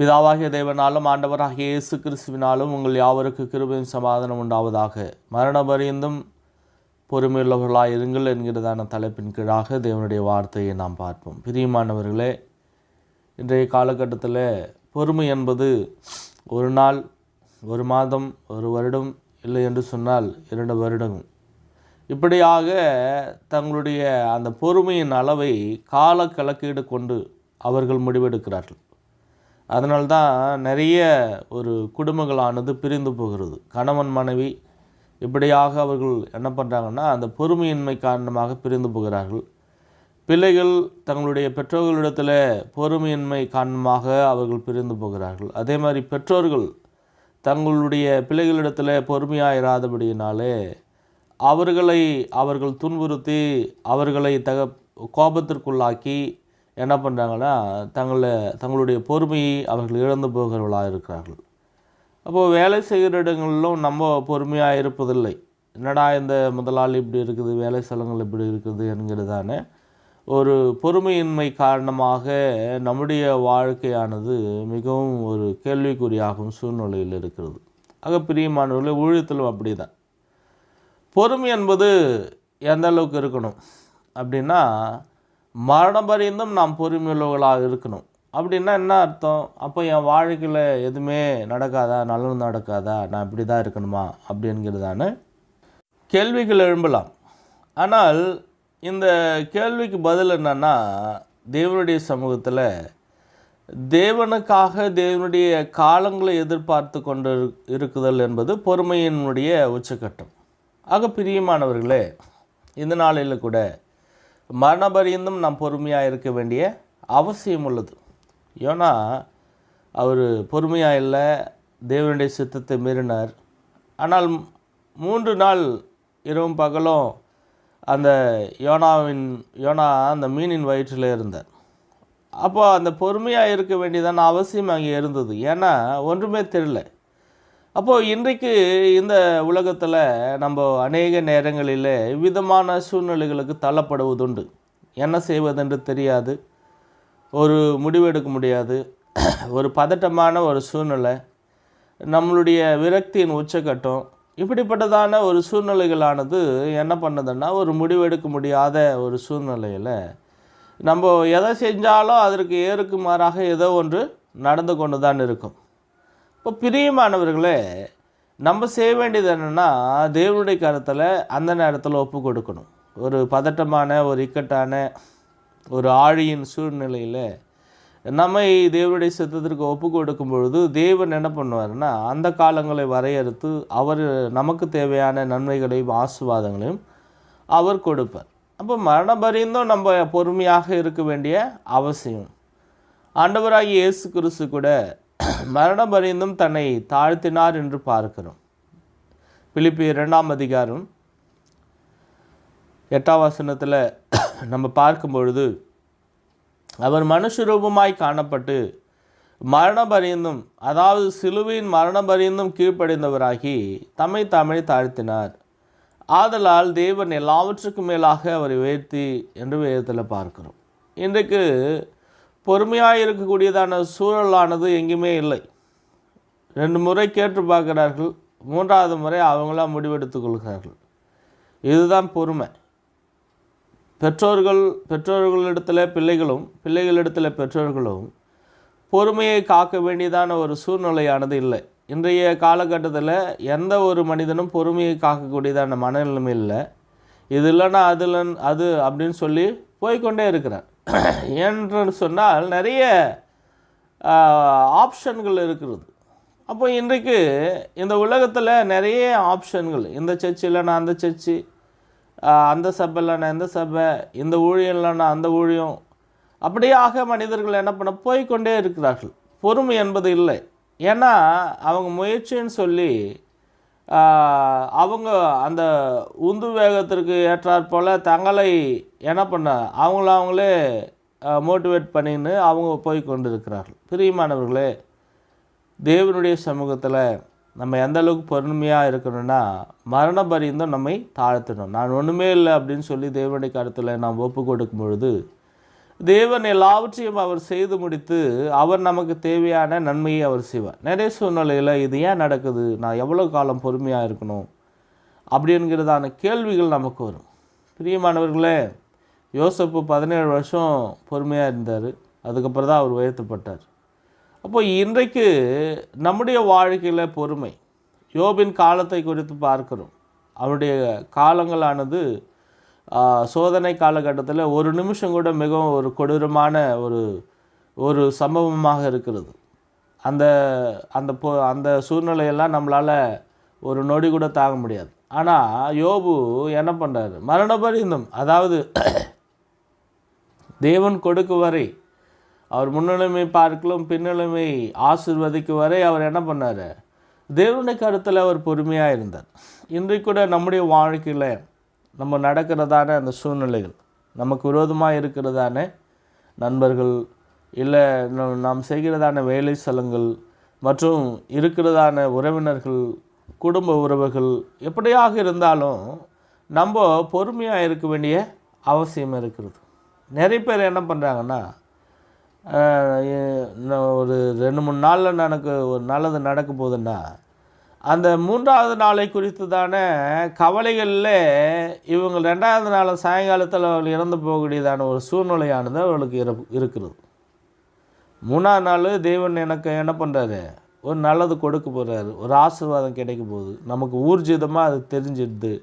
பிதாவாகிய தேவனாலும் ஆண்டவராகிய இயேசு கிறிஸ்துவினாலும் உங்கள் யாவருக்கு கிருபையும் சமாதானம் உண்டாவதாக. மரண பரியந்தும் பொறுமையுள்ளவர்களாக இருங்கள் என்கிறதான தலைப்பின் கீழாக தேவனுடைய வார்த்தையை நாம் பார்ப்போம். பிரியமானவர்களே இன்றைய காலகட்டத்தில் பொறுமை என்பது ஒரு நாள் ஒரு மாதம் ஒரு வருடம் இல்லை என்று சொன்னால் இரண்டு வருடம். இப்படியாக தங்களுடைய அந்த பொறுமையின் அளவை கால கணக்கீடு கொண்டு அவர்கள் முடிவெடுக்கிறார்கள். அதனால்தான் நிறைய ஒரு குடும்பங்களானது பிரிந்து போகிறது. கணவன் மனைவி இப்படியாக அவர்கள் என்ன பண்ணுறாங்கன்னா அந்த பொறுமையின்மை காரணமாக பிரிந்து போகிறார்கள். பிள்ளைகள் தங்களுடைய பெற்றோர்களிடத்தில் பொறுமையின்மை காரணமாக அவர்கள் பிரிந்து போகிறார்கள். அதே மாதிரி பெற்றோர்கள் தங்களுடைய பிள்ளைகளிடத்தில் பொறுமையாக இராதபடியினாலே அவர்களை அவர்கள் துன்புறுத்தி அவர்களை தக கோபத்திற்குள்ளாக்கி என்ன பண்ணுறாங்கன்னா தங்களை தங்களுடைய பொறுமையை அவர்கள் இழந்து போகிறவர்களாக இருக்கிறார்கள். அப்போது வேலை செய்கிற இடங்களிலும் நம்ம பொறுமையாக இருப்பதில்லை. என்னடா இந்த முதலாளி இப்படி இருக்குது வேலை ஸ்தலங்கள் இப்படி இருக்குது என்கிறதான ஒரு பொறுமையின்மை காரணமாக நம்முடைய வாழ்க்கையானது மிகவும் ஒரு கேள்விக்குறியாகும் சூழ்நிலையில் இருக்கிறது. ஆக பிரியமானவர்களே ஊழியத்திலும் அப்படி தான் பொறுமை என்பது எந்த அளவுக்கு இருக்கணும் அப்படின்னா மரணம் பரியந்தும் நாம் பொறுமையுள்ளவர்களாக இருக்கணும். அப்படின்னா என்ன அர்த்தம்? அப்போ என் வாழ்க்கையில் எதுவுமே நடக்காதா? நல்லது நடக்காதா? நான் இப்படி தான் இருக்கணுமா? அப்படிங்கிறதான கேள்விகள் எழும்பலாம். ஆனால் இந்த கேள்விக்கு பதில் என்னென்னா தேவனுடைய சமூகத்தில் தேவனுக்காக தேவனுடைய காலங்களை எதிர்பார்த்து கொண்டு இருக்குதல் என்பது பொறுமையினுடைய உச்சக்கட்டம். ஆக பிரியமானவர்களே இந்த நாளில் கூட மரணபரியந்தும் நாம் பொறுமையாக இருக்க வேண்டிய அவசியம் உள்ளது. ஏன்னா அவர் பொறுமையாக இல்லை தேவனுடைய சித்தத்தை மீறினார். ஆனால் மூன்று நாள் இரவும் பகலும் அந்த யோனாவின் யோனா அந்த மீனின் வயிற்றில் இருந்தார். அப்போ அந்த பொறுமையாக இருக்க வேண்டியதான அவசியம் அங்கே இருந்தது. ஏன்னா ஒன்றுமே தெரியல. அப்போது இன்றைக்கு இந்த உலகத்தில் நம்ம அநேக நேரங்களில் விதமான சூழ்நிலைகளுக்கு தள்ளப்படுவதுண்டு. என்ன செய்வதென்று தெரியாது. ஒரு முடிவெடுக்க முடியாது. ஒரு பதட்டமான ஒரு சூழ்நிலை. நம்மளுடைய விரக்தியின் உச்சக்கட்டம். இப்படிப்பட்டதான ஒரு சூழ்நிலைகளானது என்ன பண்ணுதுன்னா ஒரு முடிவெடுக்க முடியாத ஒரு சூழ்நிலையில் நம்ம எதை செஞ்சாலும் அதற்கு ஏறுக்கு மாறாக ஏதோ ஒன்று நடந்து கொண்டு தான் இருக்கும். இப்போ பிரியமானவர்களே நம்ம செய்ய வேண்டியது என்னென்னா தேவனுடைய கருத்தில் அந்த நேரத்தில் ஒப்பு கொடுக்கணும். ஒரு பதட்டமான ஒரு இக்கட்டான ஒரு ஆழியின் சூழ்நிலையில் நம்மை தேவனுடைய சித்தத்திற்கு ஒப்பு கொடுக்கும் பொழுது தேவன் என்ன பண்ணுவார்னா அந்த காலங்களை வரையறுத்து அவர் நமக்கு தேவையான நன்மைகளையும் ஆசுவாதங்களையும் அவர் கொடுப்பார். அப்போ மரணபரிந்தும் நம்ம பொறுமையாக இருக்க வேண்டிய அவசியம். ஆண்டவராகி இயேசு கிறிஸ்து கூட மரணம் வரைந்தும் தன்னை தாழ்த்தினார் என்று பார்க்கிறோம். பிலிப்பி இரண்டாம் அதிகாரம் எட்டாம் வசனத்தில் நம்ம பார்க்கும் பொழுது அவர் மனுஷரூபமாய் காணப்பட்டு மரணம் அறிந்தும் அதாவது சிலுவையின் மரணம் அறிந்தும் கீழ்ப்படைந்தவராகி தம்மை தமிழை தாழ்த்தினார். ஆதலால் தேவன் எல்லாவற்றுக்கும் மேலாக அவரை உயர்த்தி என்று வேதத்தில் பார்க்கிறோம். இன்றைக்கு பொறுமையாக இருக்கக்கூடியதான சூழலானது எங்கேயுமே இல்லை. ரெண்டு முறை கேட்டு பார்க்கிறார்கள். மூன்றாவது முறை அவங்களா முடிவெடுத்து கொள்கிறார்கள். இதுதான் பொறுமை. பெற்றோர்கள் பெற்றோர்களிடத்தில் பிள்ளைகளும் பிள்ளைகளிடத்தில் பெற்றோர்களும் பொறுமையை காக்க வேண்டியதான ஒரு சூழ்நிலையானது இல்லை. இன்றைய காலகட்டத்தில் எந்த ஒரு மனிதனும் பொறுமையை காக்கக்கூடியதான மனநிலைமை இல்லை. இது இல்லைன்னா அது இல்லைன்னு அது அப்படின்னு சொல்லி போய்கொண்டே இருக்கிறார். என்று சொன்னால் நிறைய ஆப்ஷன்கள் இருக்கிறது. அப்போ இன்றைக்கு இந்த உலகத்தில் நிறைய ஆப்ஷன்கள் இந்த சர்ச்சு இல்லைன்னா அந்த சர்ச்சு அந்த சபை இல்லைன்னா இந்த சபை இந்த ஊழியம் இல்லைன்னா அந்த ஊழியம். அப்படியாக மனிதர்கள் என்ன பண்ண போய்கொண்டே இருக்கிறார்கள். பொறுமை என்பது இல்லை. ஏன்னா அவங்க முயற்சின்னு சொல்லி அவங்க அந்த உந்து வேகத்திற்கு ஏற்றாற் போல் தங்களை என்ன பண்ண அவங்கள அவங்களே மோட்டிவேட் பண்ணின்னு அவங்க போய் கொண்டு இருக்கிறார்கள் பிரியமானவர்களே தேவனுடைய சமூகத்தில் நம்ம எந்த அளவுக்கு பொறுமையாக இருக்கணும்னா மரண பரியந்தம் நம்மை தாழ்த்தணும். நான் ஒன்றுமே இல்லை அப்படின்னு சொல்லி தேவனுடைய கருத்தில் நாம் ஒப்பு கொடுக்கும் பொழுது தேவன் எல்லாவற்றையும் அவர் செய்து முடித்து அவர் நமக்கு தேவையான நன்மையை அவர் செய்வார். நிறைய சூழ்நிலையில் இது ஏன் நடக்குது? நான் எவ்வளோ காலம் பொறுமையாக இருக்கணும்? அப்படிங்கிறதான கேள்விகள் நமக்கு வரும். பிரியமானவர்களே யோசப்பு பதினேழு வருஷம் பொறுமையாக இருந்தார். அதுக்கப்புறம் தான் அவர் உயர்த்தப்பட்டார். அப்போ இன்றைக்கு நம்முடைய வாழ்க்கையில் பொறுமை யோபின் காலத்தை குறித்து பார்க்கிறோம். அவருடைய காலங்களானது சோதனை காலகட்டத்தில் ஒரு நிமிஷம் கூட மிகவும் ஒரு கொடூரமான ஒரு ஒரு சம்பவமாக இருக்கிறது. அந்த அந்த பொ அந்த சூழ்நிலையெல்லாம் நம்மளால் ஒரு நொடி கூட தாங்க முடியாது. ஆனால் யோபு என்ன பண்ணுறாரு மரணபரிந்தம் அதாவது தேவன் கொடுக்கு வரை அவர் முன்னிலைமை பார்க்கலும் பின்னிலைமை ஆசிர்வதிக்கும் வரை அவர் என்ன பண்ணார்? தேவனுடைய கருத்தில் அவர் பொறுமையாக இருந்தார். இன்றைக்கு கூட நம்முடைய வாழ்க்கையில் நம்ம நடக்கிறதான அந்த சூழ்நிலைகள் நமக்கு விரோதமாக இருக்கிறதான நண்பர்கள் இல்லை நாம் செய்கிறதான வேலை ஸ்தலங்கள் மற்றும் இருக்கிறதான உறவினர்கள் குடும்ப உறவுகள் எப்படியாக இருந்தாலும் நம்ம பொறுமையாக இருக்க வேண்டிய அவசியம் இருக்கிறது. நிறைய பேர் என்ன பண்ணுறாங்கன்னா ஒரு ரெண்டு மூணு நாளில் எனக்கு ஒரு நல்லது நடக்க போகுதுன்னா அந்த மூன்றாவது நாளை குறித்து தானே கவலைகளில் இவங்க ரெண்டாவது நாள் சாயங்காலத்தில் அவர்கள் இறந்து போகக்கூடியதான ஒரு சூழ்நிலையானது அவர்களுக்கு இரு- இருக்கிறது. மூணாவது நாள் தெய்வன் எனக்கு என்ன பண்ணுறாரு ஒரு நல்லது கொடுக்க போகிறாரு ஒரு ஆசீர்வாதம் கிடைக்க போகுது. நமக்கு ஊர்ஜிதமாக அது தெரிஞ்சிடுது.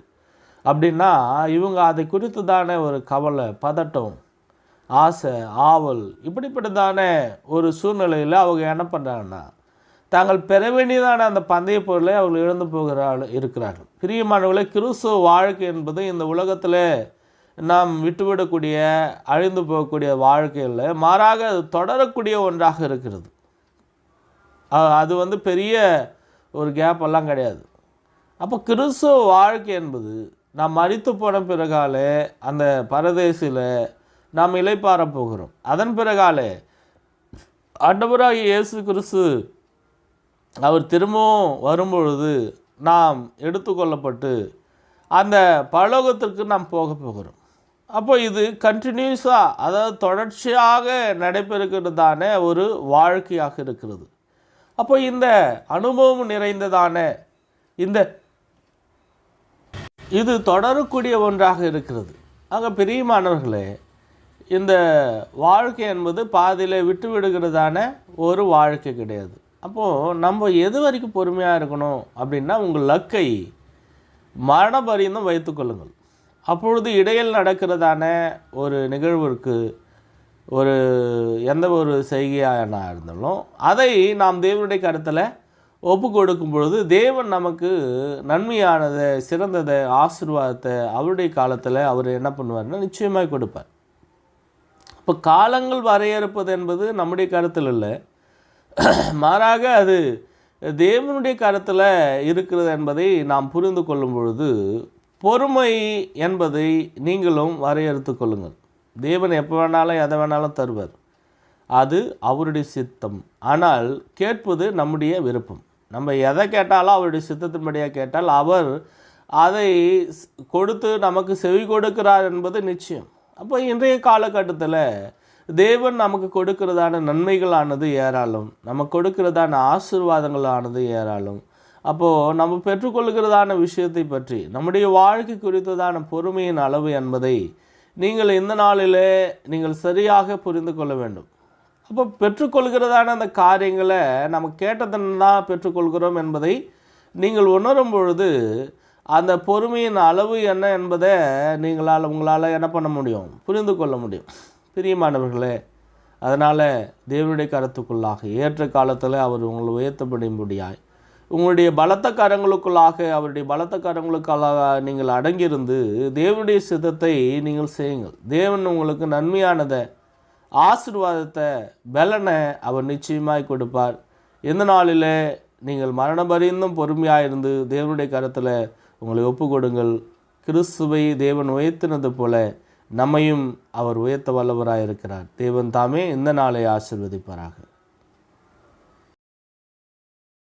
அப்படின்னா இவங்க அதை குறித்து தானே ஒரு கவலை பதட்டம் ஆசை ஆவல் இப்படிப்பட்டதான ஒரு சூழ்நிலையில் அவங்க என்ன பண்ணுறாங்கன்னா தாங்கள் பெற வேண்டியதான அந்த பந்தய பொருளை அவர்கள் இழந்து போகிறாள் இருக்கிறார்கள். பிரியமானவர்களே கிறிஸ்துவ வாழ்க்கை என்பது இந்த உலகத்தில் நாம் விட்டுவிடக்கூடிய அழிந்து போகக்கூடிய வாழ்க்கையில் மாறாக அது தொடரக்கூடிய ஒன்றாக இருக்கிறது. அது வந்து பெரிய ஒரு கேப் எல்லாம் கிடையாது. அப்போ கிறிஸ்துவ வாழ்க்கை என்பது நாம் மறித்து போன பிறகாலே அந்த பரதேசில் நாம் இளைப்பாற போகிறோம். அதன் பிறகாலே ஆண்டவராகிய இயேசு கிறிஸ்து அவர் திரும்பவும் வரும்பொழுது நாம் எடுத்துக்கொள்ளப்பட்டு அந்த பரலோகத்திற்கு நாம் போக போகிறோம். அப்போ இது கண்டினியூஸாக அதாவது தொடர்ச்சியாக நடைபெறுகிறதான ஒரு வாழ்க்கையாக இருக்கிறது. அப்போ இந்த அனுபவம் நிறைந்ததான இந்த இது தொடரக்கூடிய ஒன்றாக இருக்கிறது. ஆக பிரியமானவர்களே இந்த வாழ்க்கை என்பது பாதியில் விட்டு விடுகிறதான ஒரு வாழ்க்கை கிடையாது. அப்போது நம்ம எது வரைக்கும் பொறுமையாக இருக்கணும் அப்படின்னா உங்கள் லக்கை மரண பரியந்தம் வைத்துக்கொள்ளுங்கள் அப்பொழுது இடையில் நடக்கிறதான ஒரு நிகழ்விற்கு ஒரு எந்த ஒரு செய்கையாக இருந்தாலும் அதை நாம் தேவனுடைய கருத்தில் ஒப்பு கொடுக்கும் பொழுது தேவன் நமக்கு நன்மையானதை சிறந்ததை ஆசீர்வாதத்தை அவருடைய காலத்தில் அவர் என்ன பண்ணுவார்னா நிச்சயமாக கொடுப்பார். இப்போ காலங்கள் வரையறுப்பது என்பது நம்முடைய கருத்தில் இல்லை. மாறாக அது தேவனுடைய கருத்தில் இருக்கிறது என்பதை நாம் புரிந்து கொள்ளும் பொழுது பொறுமை என்பதை நீங்களும் வரையறுத்து கொள்ளுங்கள். தேவன் எப்போ வேணாலும் எதை வேணாலும் தருவார். அது அவருடைய சித்தம். ஆனால் கேட்பது நம்முடைய விருப்பம். நம்ம எதை கேட்டாலும் அவருடைய சித்தத்தின்படியாக கேட்டால் அவர் அதை கொடுத்து நமக்கு செவி கொடுக்கிறார் என்பது நிச்சயம். அப்போ இன்றைய காலகட்டத்தில் தேவன் நமக்கு கொடுக்கிறதான நன்மைகளானது ஏராளம். நமக்கு கொடுக்கிறதான ஆசீர்வாதங்களானது ஏராளம். அப்போது நம்ம பெற்றுக்கொள்கிறதான விஷயத்தை பற்றி நம்முடைய வாழ்க்கை குறித்ததான பொறுமையின் அளவு என்பதை நீங்கள் இந்த நாளிலே நீங்கள் சரியாக புரிந்து கொள்ள வேண்டும். அப்போ பெற்றுக்கொள்கிறதான அந்த காரியங்களை நம்ம கேட்டதன் தான் பெற்றுக்கொள்கிறோம் என்பதை நீங்கள் உணரும் பொழுது அந்த பொறுமையின் அளவு என்ன என்பதை நீங்களால் உங்களால் என்ன பண்ண முடியும்? புரிந்து கொள்ள முடியும். பிரியமானவர்களே அதனால் தேவனுடைய கருத்துக்குள்ளாக ஏற்ற காலத்தில் அவர் உங்களை உயர்த்தப்படும்படியாய் உங்களுடைய பலத்த கரங்களுக்குள்ளாக அவருடைய பலத்த கரங்களுக்குள்ளாக நீங்கள் அடங்கியிருந்து தேவனுடைய சித்தத்தை நீங்கள் செய்யுங்கள். தேவன் உங்களுக்கு நன்மையானதை ஆசிர்வாதத்தை பலனை அவர் நிச்சயமாய் கொடுப்பார். எந்த நாளில் நீங்கள் மரணபரிந்தும் பொறுமையாக இருந்து தேவனுடைய கரத்தில் உங்களை ஒப்பு கொடுங்கள் கிறிஸ்துவை தேவன் உயர்த்தினது போல நம்மையும் அவர் உயர்த்த வல்லவராக இருக்கிறார் தேவன் தாமே இந்த நாளை ஆசீர்வதிப்பாராக.